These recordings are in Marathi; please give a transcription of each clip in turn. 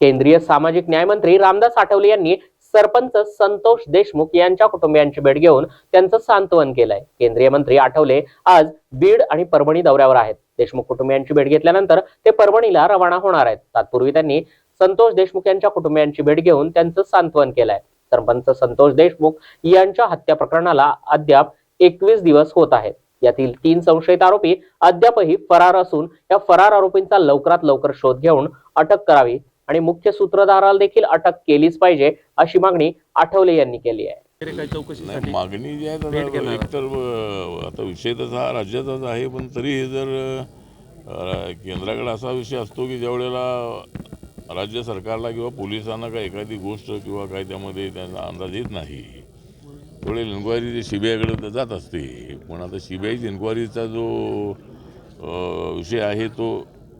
केंद्रीय सामाजिक न्याय मंत्री रामदास आठवले यांनी सरपंच संतोष देशमुख यांच्या कुटुंबियांची भेट घेऊन त्यांचं सांत्वन केलंय. केंद्रीय मंत्री आठवले आज बीड आणि परभणी दौऱ्यावर आहेत. देशमुख कुटुंबियांची भेट घेतल्यानंतर ते परभणीला रवाना होणार आहेत. तत्पूर्वी त्यांनी संतोष देशमुख यांच्या कुटुंबियांची भेट घेऊन त्यांचं सांत्वन केलंय. सरपंच संतोष देशमुख यांच्या हत्या प्रकरणाला अद्याप एकवीस दिवस होत आहेत. यातील तीन संशयित आरोपी अद्यापही फरार असून या फरार आरोपींचा लवकरात लवकर शोध घेऊन अटक करावी आणि मुख्य सूत्रधाराला देखील अटक केलीच पाहिजे अशी मागणी आठवले यांनी केली आहे नाही मागणी जी आहे. एकतर अ, आता विषय तसा हा राज्याचाच आहे पण तरीही जर अ, केंद्राकडे असा विषय असतो की ज्यावेळेला राज्य सरकारला किंवा पोलिसांना काही एखादी गोष्ट किंवा काही त्यामध्ये त्यांना अंदाज येत नाही त्यावेळेला इन्क्वायरी जी सी बी आयकडे जात असते पण आता सी बी आयची इन्क्वायरीचा जो अ, विषय आहे तो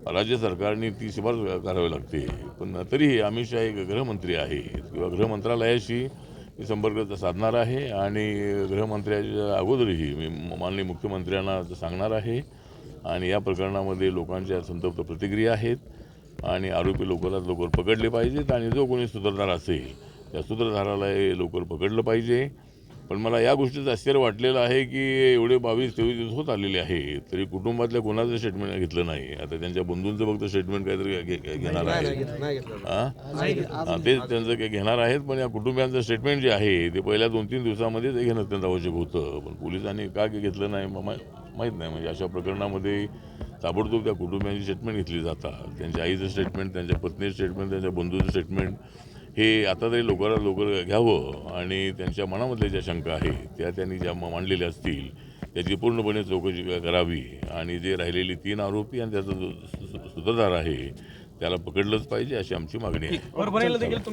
राज्य सरकारने ती शिफारस करावी लागते. पण तरीही अमित शहा एक गृहमंत्री आहेत. किंवा गृहमंत्रालयाशी मी संपर्क साधणार आहे आणि गृहमंत्र्याच्या अगोदरही मी माननीय मुख्यमंत्र्यांना सांगणार आहे. आणि या प्रकरणामध्ये लोकांच्या संतप्त प्रतिक्रिया आहेत आणि आरोपी लवकरात लवकर पकडले पाहिजेत आणि जो कोणी सूत्रधार असेल त्या सूत्रधाराला हे लवकर पकडलं पाहिजे. पण मला या गोष्टीचं आश्चर्य वाटलेलं आहे की एवढे बावीस तेवीस दिवस होत आलेले आहे तरी कुटुंबातल्या कोणाचं स्टेटमेंट घेतलं नाही. आता त्यांच्या बंधूंचं फक्त स्टेटमेंट काहीतरी घेणार आहे हा? तेच त्यांचं काही घेणार आहेत पण या कुटुंबियांचं स्टेटमेंट जे आहे ते पहिल्या दोन तीन दिवसामध्येच हे घेणं अत्यंत आवश्यक होतं. पण पोलिसांनी का काही घेतलं नाही माहीत नाही. म्हणजे अशा प्रकरणामध्ये ताबडतोब त्या कुटुंबियांची स्टेटमेंट घेतली जातात. त्यांच्या आईचं स्टेटमेंट त्यांच्या पत्नीचं स्टेटमेंट त्यांच्या बंधूचं स्टेटमेंट हे आता तरी लवकरात लवकर घ्यावं आणि त्यांच्या मनामधल्या ज्या शंका आहेत त्या त्यांनी ज्या मांडलेल्या असतील त्याची पूर्णपणे चौकशी करावी. आणि जे राहिलेली तीन आरोपी आणि त्याचा जो सूत्रधार आहे त्याला पकडलंच पाहिजे अशी आमची मागणी आहे.